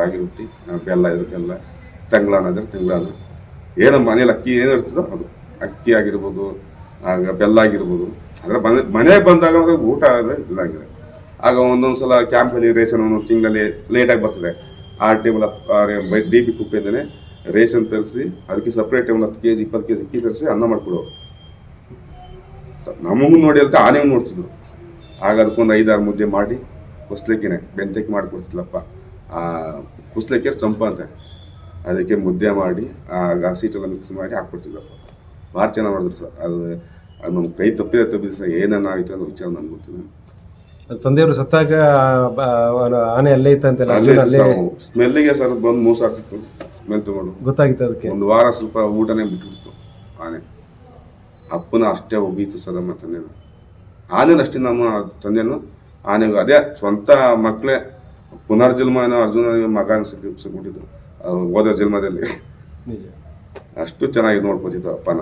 ರಾಗಿ ರೊಟ್ಟಿ ಬೆಲ್ಲ ಇದ್ರೆ ಬೆಲ್ಲ ತಂಗ್ಳಾನ ಇದ್ರೆ ಏನು ಮನೇಲಿ ಅಕ್ಕಿ ಏನು ಇರ್ತದೋ ಅದು. ಅಕ್ಕಿ ಆಗಿರ್ಬೋದು, ಆಗ ಬೆಲ್ಲ ಆಗಿರ್ಬೋದು. ಅಂದ್ರೆ ಮನೆ, ಮನೆಗೆ ಬಂದಾಗ ಊಟ ಆದರೆ ಇದಾಗಿದೆ. ಆಗ ಒಂದೊಂದು ಸಲ ಕ್ಯಾಂಪಲ್ಲಿ ರೇಷನ್ ಒಂದೊಂದು ತಿಂಗಳಲ್ಲಿ ಲೇಟಾಗಿ ಬರ್ತದೆ. ಆ ಟೇಬಲ್ ಡಿ ಪಿ ಕುಪ್ಪೆಯಿಂದನೇ ರೇಷನ್ ತರಿಸಿ, ಅದಕ್ಕೆ ಸಪ್ರೇಟ್ ಒಂದು ಹತ್ತು ಕೆ ಜಿ ಇಪ್ಪತ್ತು ಕೆ ಜಿ ಅಕ್ಕಿ ತರಿಸಿ ಅನ್ನ ಮಾಡ್ಕೊಡೋ. ನಮಗೂ ನೋಡಿ ಅಂತ ಆನೆಗೂ ನೋಡ್ತಿದ್ರು. ಆಗ ಅದಕ್ಕೊಂದು ಐದಾರು ಮುದ್ದೆ ಮಾಡಿ, ಹೊಸ್ಲಿಕ್ಕೇನೆ ಬೆಂತಕ್ಕೆ ಮಾಡಿ ಕೊಡ್ತಿದ್ಲಪ್ಪ ಆ ಕುಸ್ಲಿಕ್ಕೆ ತಂಪಂತೆ ಅಂತ. ಅದಕ್ಕೆ ಮುದ್ದೆ ಮಾಡಿ ಆ ಹಸಿಟ್ಟೆಲ್ಲ ಮಿಕ್ಸ್ ಮಾಡಿ ಹಾಕ್ಬಿಡ್ತಿದ್ದಪ್ಪ ಭಾರಿ ಚೆನ್ನಾಗಿ ಮಾಡಿದ್ರು ಸರ್. ಅದು ಅದು ನಮ್ಮ ಕೈ ತಪ್ಪಿದೆ ತಪ್ಪಿದೆ ಸರ್. ಏನೇನು ಆಯಿತು ಅನ್ನೋ ವಿಚಾರ ನಾನು ಗೊತ್ತಿಲ್ಲ. ಅದು ತಂದೆಯವರು ಸತ್ತಾಗ ಆನೆ ಅಲ್ಲೇ ಇತ್ತು ಅಂತೆಲ್ಲ ಅಲ್ಲೇ ಸ್ಮೆಲ್ಲಿಗೆ ಸರ್ ಬಂದು ಮೋಸ ಆಗ್ತಿತ್ತು. ಸ್ಮೆಲ್ ತಗೊಂಡು. ಗೊತ್ತಾಗಿತ್ತು ಅದಕ್ಕೆ. ಒಂದು ವಾರ ಸ್ವಲ್ಪ ಊಟನೇ ಬಿಟ್ಬಿಡ್ತು ಆನೆ. ಅಪ್ಪನ ಅಷ್ಟೇ ಒಗೀತು ಸರ್ ನಮ್ಮ ತಂದೆನು ಆನೆನಷ್ಟೇ ನಮ್ಮ ತಂದೆನು ಆನೆಗೂ ಅದೇ ಸ್ವಂತ ಮಕ್ಕಳೇ ಪುನರ್ಜನ್ಮ ಏನೋ ಅರ್ಜುನ ಮಗ ಸಿಕ್ಕಿ ಸಿಕ್ಬಿಟ್ಟಿದ್ದು ಹೋದ ಜನ್ಮದಲ್ಲಿ. ನಿಜ. ಅಷ್ಟು ಚೆನ್ನಾಗಿ ನೋಡ್ಕೊತಿತ್ತು ಅಪ್ಪನ.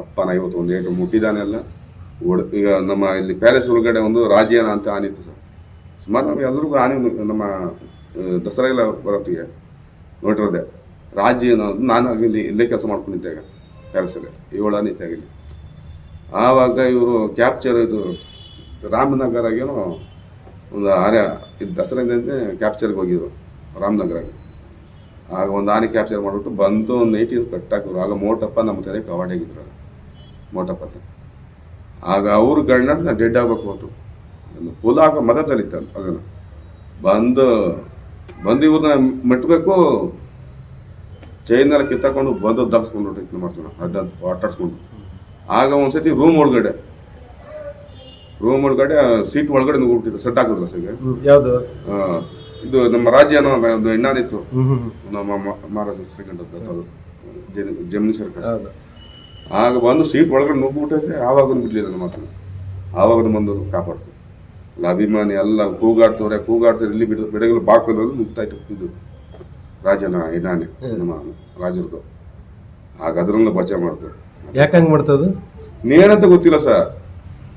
ಅಪ್ಪನ ಇವತ್ತು ಒಂದು ಏಟು ಮುಟ್ಟಿದಾನೆಲ್ಲ ಓಡ್ ಈಗ ನಮ್ಮ ಇಲ್ಲಿ ಪ್ಯಾಲೇಸ್ ಒಳಗಡೆ ಒಂದು ರಾಜ್ಯಾನ ಅಂತ ಆನಿತ್ತು ಸರ್. ಸುಮಾರು ನಾವು ಎಲ್ಲರಿಗೂ ಆನೆ ನಮ್ಮ ದಸರಾ ಎಲ್ಲ ಬರೋತ್ತಿಗೆ. ನೋಡಿರೋದೆ. ರಾಜ್ಯ ಏನೋ ನಾನು ಇಲ್ಲಿ ಇಲ್ಲೇ ಕೆಲಸ ಮಾಡ್ಕೊಂಡಿದ್ದೆ ಈಗ ಪ್ಯಾಲೇಸಲ್ಲಿ. ಏಳು ಆನೆ ಆವಾಗ ಇವರು ಕ್ಯಾಪ್ಚರ್ ಇದು ರಾಮನಗರ ಏನೋ ಒಂದು ಆನೆ ಇದು ದಸರಾದಂತೆ ಕ್ಯಾಪ್ಚರ್ಗೆ ಹೋಗಿದ್ರು ರಾಮನಗರಕ್ಕೆ. ಆಗ ಒಂದು ಆನೆ ಕ್ಯಾಪ್ಚರ್ ಮಾಡಿಬಿಟ್ಟು ಬಂದು ಒಂದು ನೈಟಿನ ಕಟ್ಟಾಕಿದ್ರು ಆಗ ಮೋಟಪ್ಪ ನಮ್ಮ ತಲೆ ಕವಾಡಾಗಿದ್ರು ಮೋಟಪ್ಪ ಆಗ ಅವ್ರ ಗಂಡ ಡೆಡ್ ಆಗ್ಬೇಕು ಹೋತು ಪುಲ ಆಗ ತಲಿತ ಅದನ್ನು ಬಂದು ಬಂದು ಇವ್ರನ್ನ ಮೆಟ್ಟಬೇಕು ಚೈನೆಲ್ಲ ಕಿತ್ತಾಕೊಂಡು ಬಂದು ದಬ್ಸ್ಕೊಂಡು ಮಾಡ್ತಾನೆ ಅಡ್ಡ ಆಟಾಡ್ಸ್ಕೊಂಡು ಆಗ ಒಂದ್ಸತಿ ರೂಮ್ ಒಳಗಡೆ ರೂಮ್ ಒಳಗಡೆ ಸೀಟ್ ಒಳಗಡೆ ನುಗ್ಬಿಟ್ಟಿದ್ದು ಸೆಟ್ ಹಾಕಿದ್ರು ಬಸ್ಸಿಗೆ. ಯಾವ್ದು? ಇದು ನಮ್ಮ ರಾಜ್ಯ ಒಂದು ಹೆಣ್ಣಾದಿತ್ತು. ನಮ್ಮ ಮ- ಮಹಾರಾಜ ಶ್ರೀಕಂಠ ಅದು ಜೆ- ಜಮಿನಿ ಸರ್ಕಸ್ ಹೌದು. ಆಗ ಬಂದು ಸೀಟ್ ಒಳಗಡೆ ನುಗ್ಬಿಟ್ಟೈತೆ ಆವಾಗ ಬಿಡ್ಲಿಲ್ಲ ನಮ್ಮ ಮಾತನ್ನು ಆವಾಗ ಬಂದು ಕಾಪಾಡ್ತು. ಅಲ್ಲ ಅಭಿಮಾನಿ ಎಲ್ಲ ಕೂಗಾಡ್ತವ್ರೆ ಕೂಗಾಡ್ತಾರೆ ಇಲ್ಲಿ ಬಿಡ ಬೆಡಗಲು ಬಾಕೋದ್ರೆ ನುಗ್ತಾಯ್ತು ಇದು. ರಾಜನ ಹೆಣ್ಣಾನೆ ನಮ್ಮ ರಾಜರದು. ಆಗ ಅದರಿಂದ ಬಚಾವ್ ಮಾಡ್ತಾರೆ. ಯಾಕೆ ಹಂಗೆ ಮಾಡ್ತದು? ಏನಂತ ಗೊತ್ತಿಲ್ಲ ಸರ್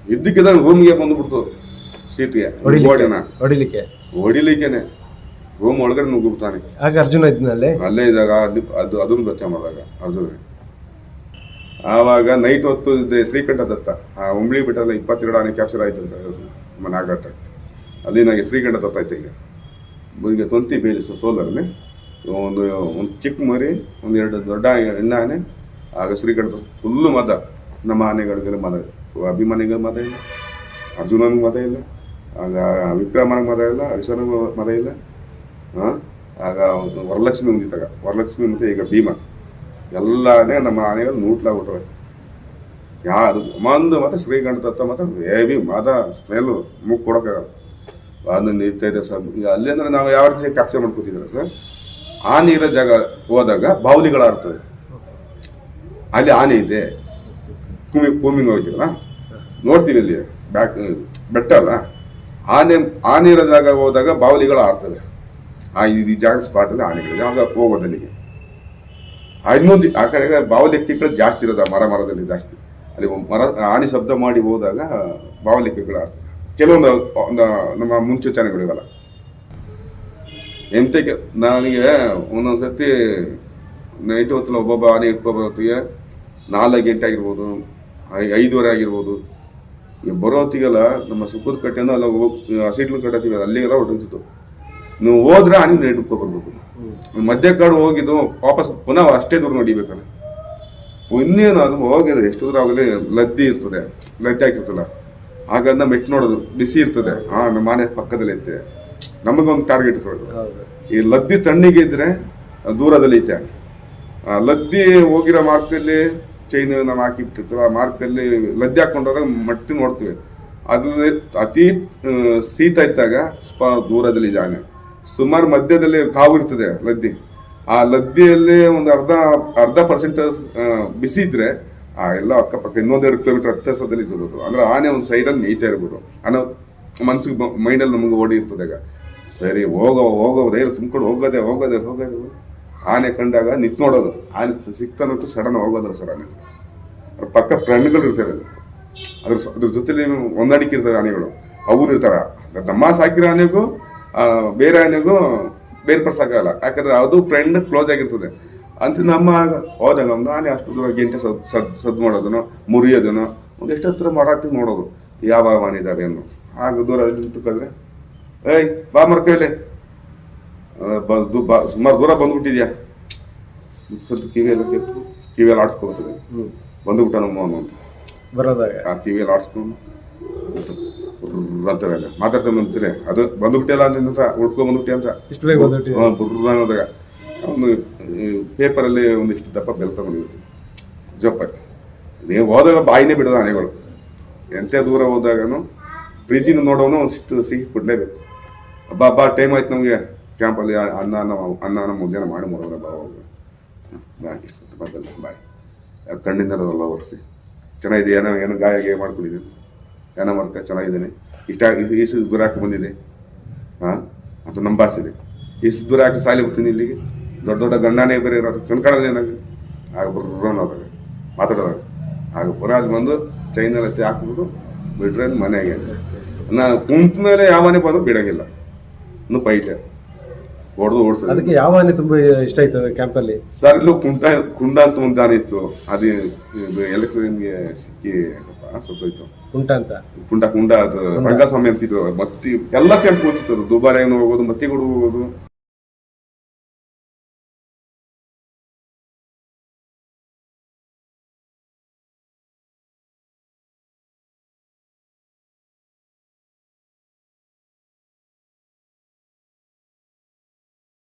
ಇದ್ದಕ್ಕಿದ್ದ ರೂಮ್ಗೆ ಬಂದ್ಬಿಡ್ತು ಸೀಟ್ಗೆ ಗೋಡೆನ. ಹೊಡಿಲಿಕ್ಕೆ. ಹೊಡಿಲಿಕ್ಕೆನೆ. ರೂಮ್ ಒಳಗಡೆ ನುಗ್ಗಿಬಿಡ್ತಾನೆ. ಆಗ ಅರ್ಜುನ ಇದ್ನಲ್ಲೇ? ಅಲ್ಲೇ ಇದ್ದಾಗ ಅದು- ಅದು ಅದನ್ನು ಬಚ್ಚ ಮಾಡಿದಾಗ ಅರ್ಜುನ. ಆವಾಗ ನೈಟ್ ಹೊತ್ತು ಇದ್ದೆ ಶ್ರೀಕಂಠ ದತ್ತ ಆ ಉಂಬ್ಳಿ ಬಿಟ್ಟಲ್ಲ ಇಪ್ಪತ್ತೆರಡು ಆನೆ ಕ್ಯಾಪ್ಚರ್ ಆಯ್ತು ಅಂತ ನಮ್ಮ ನಾಗಾಟ ಅಲ್ಲಿ ನನಗೆ ಶ್ರೀಕಂಠ ದತ್ತ ಆಯ್ತು ಈಗ ಈಗ ತೊಂತಿ ಬೇಲಿಸು ಸೋಲರ್ನೆ ಒಂದು ಒಂದು ಚಿಕ್ಕ ಮರಿ ಒಂದು ಎರಡು ದೊಡ್ಡ ಎಣ್ಣೆ ಆನೆ. ಆಗ ಶ್ರೀಕಂಠ ಫುಲ್ಲು ಮದ. ನಮ್ಮ ಆನೆಗಳಿಗೆಲ್ಲ ಮದ. ಅಭಿಮಾನಿಗೆ ಮತ ಇಲ್ಲ, ಅರ್ಜುನನಿಗೆ ಮತ ಇಲ್ಲ, ಆಗ ವಿಕ್ರಮನಿಗೆ ಮತ ಇಲ್ಲ ಹರಿಶನಿಗೆ ಮತ ಇಲ್ಲ, ಹಾಂ? ಆಗ ವರಲಕ್ಷ್ಮಿ ಮುಂದಿತ್ತಾಗ ವರಲಕ್ಷ್ಮಿ ಮತ್ತೆ ಈಗ ಭೀಮ. ಎಲ್ಲನೇ ನಮ್ಮ ಆನೆಗಳು ನೂಟ್ಲಾಗ್ಬಿಟ್ರೆ ಯಾರು ಮಂದು ಮತ್ತೆ ಶ್ರೀಗಂಧ ತತ್ತ ಮತ್ತೆ ಹೇವಿ ಮದ ಸ್ಮೆಲ್ಲು ಮುಗ್ ಕೊಡೋಕ್ಕಾಗಲ್ಲ ಅದನ್ನು ಇದೆ ಸರ್, ಈಗ ಅಲ್ಲಿ ಅಂದರೆ ನಾವು ಯಾವ ರೀತಿ ಕ್ಯಾಪ್ಚರ್ ಮಾಡ್ಕೊತಿದ್ರೆ ಸರ್? ಆನೆ ಇರೋ ಜಾಗ ಹೋದಾಗ ಬಾವುಲಿಗಳಾಡ್ತವೆ ಅಲ್ಲಿ ಆನೆ ಇದೆ. ಕುಮಿ ಕೂಮಿಂಗ್ ಹೋಗ್ತೀವಲ್ಲ ನೋಡ್ತೀವಿ ಇಲ್ಲಿ. ಬ್ಯಾಕ್ ಬೆಟ್ಟ ಅಲ್ಲ. ಆನೆ ಆನೆ ಇರೋ ಜಾಗ ಹೋದಾಗ ಬಾವಲಿಗಳು ಆಡ್ತವೆ. ಆ ಇದು ಈ ಜಾಗ ಸ್ಪಾಟಲ್ಲಿ ಆನೆಗಳು ಆಗ ಹೋಗೋದು ಅಲ್ಲಿಗೆ? ಇನ್ನೊಂದು, ಆ ಕಡೆ ಬಾವಲಿಕ್ಕಿಗಳು ಜಾಸ್ತಿ ಇರೋದು ಮರ ಮರದಲ್ಲಿ ಜಾಸ್ತಿ. ಅಲ್ಲಿ ಮರ, ಆನೆ ಶಬ್ದ ಮಾಡಿ ಹೋದಾಗ ಬಾವಲಿಕ್ಕಿಗಳು ಆಡ್ತವೆ. ಕೆಲವೊಂದು ನಮ್ಮ ಮುನ್ಸೂಚನೆಗಳಿವಲ್ಲ ಎಂತಕ್ಕೆ ನನಗೆ ಒಂದೊಂದು ಸರ್ತಿ ನೈಟ್ ಹೊತ್ತಲ್ಲಿ ಒಬ್ಬೊಬ್ಬ ಆನೆ ಇಟ್ಕೊಬರೋತ್ತಿಗೆ ನಾಲ್ಕು ಗಂಟೆ ಆಗಿರ್ಬೋದು. ಐದುವರೆ ಆಗಿರ್ಬೋದು. ಈಗ ಬರೋ ಹೊತ್ತಿಗೆಲ್ಲ ನಮ್ಮ ಸುಖದ ಕಟ್ಟೆಯಿಂದ ಅಲ್ಲ ಹಸಿಟ್ಲು ಕಟ್ಟತ್ತೀವಿ ಅಲ್ಲಿಗೆಲ್ಲ ಹೊರಟಿತ್ತು ನೀವು ಹೋದ್ರೆ ಹನಿ ಹಿಡ್ಕೊ ಬರ್ಬೇಕು. ಮಧ್ಯ ಕಾಡು ಹೋಗಿದ್ದು ವಾಪಸ್ ಪುನಃ ಅಷ್ಟೇ ದೂರ ನೋಡಿಬೇಕಲ್ಲ ಇನ್ನೇನು ಅದು ಹೋಗಿದೆ ಎಷ್ಟು ದೂರ ಆಗಲಿ ಲದ್ದಿ ಇರ್ತದೆ ಲದ್ದಿ ಹಾಕಿರ್ತಲ್ಲ ಹಾಗಂದ ಮೆಟ್ಟು ನೋಡೋದು ಬಿಸಿ ಇರ್ತದೆ. ಹಾ ನಮ್ಮ ಮನೆ ಪಕ್ಕದಲ್ಲಿ ಐತೆ. ನಮಗೊಂದು ಟಾರ್ಗೆಟ್ ಸರ್ ಈ ಲದ್ದಿ ತಣ್ಣಿಗೆ ಇದ್ರೆ ದೂರದಲ್ಲಿ ಐತೆ. ಆ ಲದ್ದಿ ಹೋಗಿರೋ ಮಾರ್ಕಲ್ಲಿ ಚೈನ್ ನಾವು ಹಾಕಿಬಿಟ್ಟಿರ್ತೀವಿ, ಆ ಮಾರ್ಕಲ್ಲಿ ಲದ್ದೆ ಹಾಕೊಂಡಾಗ ಮಟ್ಟಿ ನೋಡ್ತೀವಿ. ಅದು ಅತಿ ಶೀತ ಇದ್ದಾಗ ಸ್ವಲ್ಪ ದೂರದಲ್ಲಿ ಇದ್ದಾನೆ. ಸುಮಾರು ಮಧ್ಯದಲ್ಲಿ ಕಾವು ಇರ್ತದೆ ಲದ್ದಿ. ಆ ಲದ್ದಿಯಲ್ಲಿ ಒಂದು ಅರ್ಧ ಅರ್ಧ ಪರ್ಸೆಂಟ್ ಬಿಸಿ ಇದ್ರೆ ಆ ಎಲ್ಲ ಅಕ್ಕಪಕ್ಕ ಇನ್ನೊಂದೆರಡು ಕಿಲೋಮೀಟರ್ ಹತ್ತಸದಲ್ಲಿ ಇರ್ತದದು ಅಂದ್ರೆ ಆನೆ ಒಂದು ಸೈಡಲ್ಲಿ ಮೇಯ್ತಾ ಇರ್ಬೋದು. ಅನ್ನೋ ಮನ್ಸಿಗೆ ಮೈಂಡಲ್ಲಿ ನಮಗೆ ಓಡಿ ಇರ್ತದೆ ಈಗ. ಸರಿ, ಹೋಗೋ ಹೋಗೋ, ಧೈರ್ಯ ತುಂಬ್ಕೊಂಡು ಹೋಗೋದೆ ಹೋಗೋದೆ ಹೋಗೋದೆ. ಆನೆ ಕಂಡಾಗ ನಿಂತು ನೋಡೋದು. ಆನೆ ಸಿಕ್ತಾನಂತೂ ಸಡನ್ ಹೋಗೋದ್ರ ಸರ್ ಆನೆ. ಪಕ್ಕ ಫ್ರೆಂಡ್ಗಳು ಇರ್ತಾರೆ. ಅದ್ರ ಅದ್ರ ಜೊತೆಲಿ ಹೊಂದಾಣಿಕೆ ಇರ್ತಾರೆ ಆನೆಗಳು. ಅವು ಇರ್ತಾರೆ. ನಮ್ಮ ಸಾಕಿರೋ ಆನೆಗೂ ಬೇರೆ ಆನೆಗೂ ಬೇರ್ಪಡಿಸೋಕ್ಕಾಗಲ್ಲ ಯಾಕಂದ್ರೆ ಅದು ಫ್ರೆಂಡ್ ಕ್ಲೋಸ್ ಆಗಿರ್ತದೆ. ಅಂತ ನಮ್ಮ ಹೋದಾಗ ನಾನೇ ಅಷ್ಟು ದೂರ ಗಂಟೆ ಸದ್ ಸದ್, ಸದ್ದು ಮಾಡೋದನ್ನು, ಮುರಿಯೋದನ್ನು ಒಂದು ಎಷ್ಟು ಹತ್ರ ಮಾಡಾಕ್ತಿ ನೋಡೋದು. ಯಾವ ಮನಿದ್ದಾರೆ ಅನ್ನೋ ಆಗ ದೂರ ನಿಂತ್ಕೊಂಡ್ರೆ, ಏಯ್, ಬಾ ಮರ್ಕೈಲೆ. ಸುಮಾರು ದೂರ ಬಂದ್ಬಿಟ್ಟಿದ್ಯಾ? ಸ್ವಲ್ಪ ಕಿವಿಯೆಲ್ಲ ಕಿವಿಯಲ್ಲಿ ಆಡಿಸ್ಕೊಳ್ತದೆ. ಬಂದ್ಬಿಟ್ಟ ನಮ್ಮ ಅವನು ಅಂತ. ಬರೋದಾಗ. ಆ ಕಿವಿಯಲ್ಲಿ ಆಡಿಸ್ಕೊಂಡು ಅಂತಾರೆ ಮಾತಾಡ್ತಾ ಬಂತೀರಿ ಅದು ಬಂದ್ಬಿಟ್ಟಿಲ್ಲ ಅಂತ ಉಳ್ಕೊ ಬಂದ್ಬಿಟ್ಟಿ ಅಂತ. ಇಷ್ಟು ಬೇಗ ಬಂದ್ಬಿಟ್ಟಿ ಬುರ್ರ್ ಅನ್ನೋದಾಗ ಒಂದು ಪೇಪರಲ್ಲಿ ಒಂದಿಷ್ಟು ದಪ್ಪ ಬೆಲ್ ತಗೊಂಡಿರ್ತೀವಿ ಜಪ್ಪ ನೀವು ಹೋದಾಗ ಬಾಯಿನೇ ಬಿಡೋದು ಆನೆಗಳು. ಎಂತೆ ದೂರ ಹೋದಾಗನು ಪ್ರೀತಿನ ನೋಡೋನು ಒಂದಿಷ್ಟು ಸಿಹಿ ಕೊಡಲೇಬೇಕು. ಹಬ್ಬ ಹಬ್ಬ ಟೈಮ್ ಆಯ್ತು ನಮಗೆ. ಕ್ಯಾಂಪಲ್ಲಿ ಅನ್ನ ಅನ್ನ ಮಧ್ಯಾಹ್ನ ಮಾಡಿ ಮಾಡೋಣ ಬಾ ಹೋಗ ಬಾಯ್ ಇಷ್ಟು ಬಂದಲ್ಲ ಬಾಯ್ ಯಾರ್ ಅಲ್ಲ ಒರೆಸಿ ಚೆನ್ನಾಗಿದೆ ಏನೋ ಏನೋ ಗಾಯ ಗಾಯ ಮಾಡ್ಕೊಂಡಿದ್ದೀನಿ ಏನೋ ಮಾಡ್ತಾ ಚೆನ್ನಾಗಿದ್ದೀನಿ ಇಷ್ಟ ಈಸು ದೂರ ಹಾಕಿ ಬಂದಿದೆ ಹಾಂ ಅಂತ ನಮ್ಮ ಇದೆ ಇಷ್ಟು ದೂರ ಹಾಕಿ ಸಾಲಿ ಬರ್ತೀನಿ ಇಲ್ಲಿಗೆ ದೊಡ್ಡ ದೊಡ್ಡ ಗಂಡನೇ ಬೇರೆ ಇರೋದು ಕಣ್ಕಾಣೋದು ಏನಾಗ ಆಗ ಬರ್ರ ಅನ್ನೋದಾಗ ಮಾತಾಡೋದಾಗ ಆಗ ಬರೋದು ಬಂದು ಚೈನಲ್ಲಿ ಹತ್ತಿ ಹಾಕ್ಬಿಟ್ಟು ಬಿಟ್ರೆ ಮನೆಗೆ ನಾ ಕುಂತ ಮೇಲೆ ಯಾವ ಮನೆ ಬಂದರೂ ಬಿಡೋಂಗಿಲ್ಲ ಇನ್ನು ಪೈಟೆ ಹೊಡೆದು ಓಡಿಸಿದ್ರು ಅದಕ್ಕೆ ಯಾವ ಆನೆ ತುಂಬಾ ಇಷ್ಟ ಆಯ್ತು ಕ್ಯಾಂಪಲ್ಲಿ? ಸರ್ ಇಲ್ಲೂ ಕುಂಟ ಕುಂಡ ಅಂತ ಒಂದು ಆನೆ ಇತ್ತು. ಅದು ಎಲೆಕ್ಟ್ರಿನ್ಗೆ ಸಿಕ್ಕಿ ಸ್ವಲ್ಪ ಸತ್ತೋಯ್ತು ಕುಂಟ ಅಂತ? ಕುಂಟ ಕುಂಡ ಅದು ರಂಗಸ್ವಾಮಿ ಅಂತಿದ್ರು. ಮತ್ತಿ ಎಲ್ಲ ಕ್ಯಾಂಪ್ ಹೋಗ್ತಿತ್ತು ದುಬಾರಿ ಹೋಗೋದು ಮತ್ತಿಗಳು ಹೋಗೋದು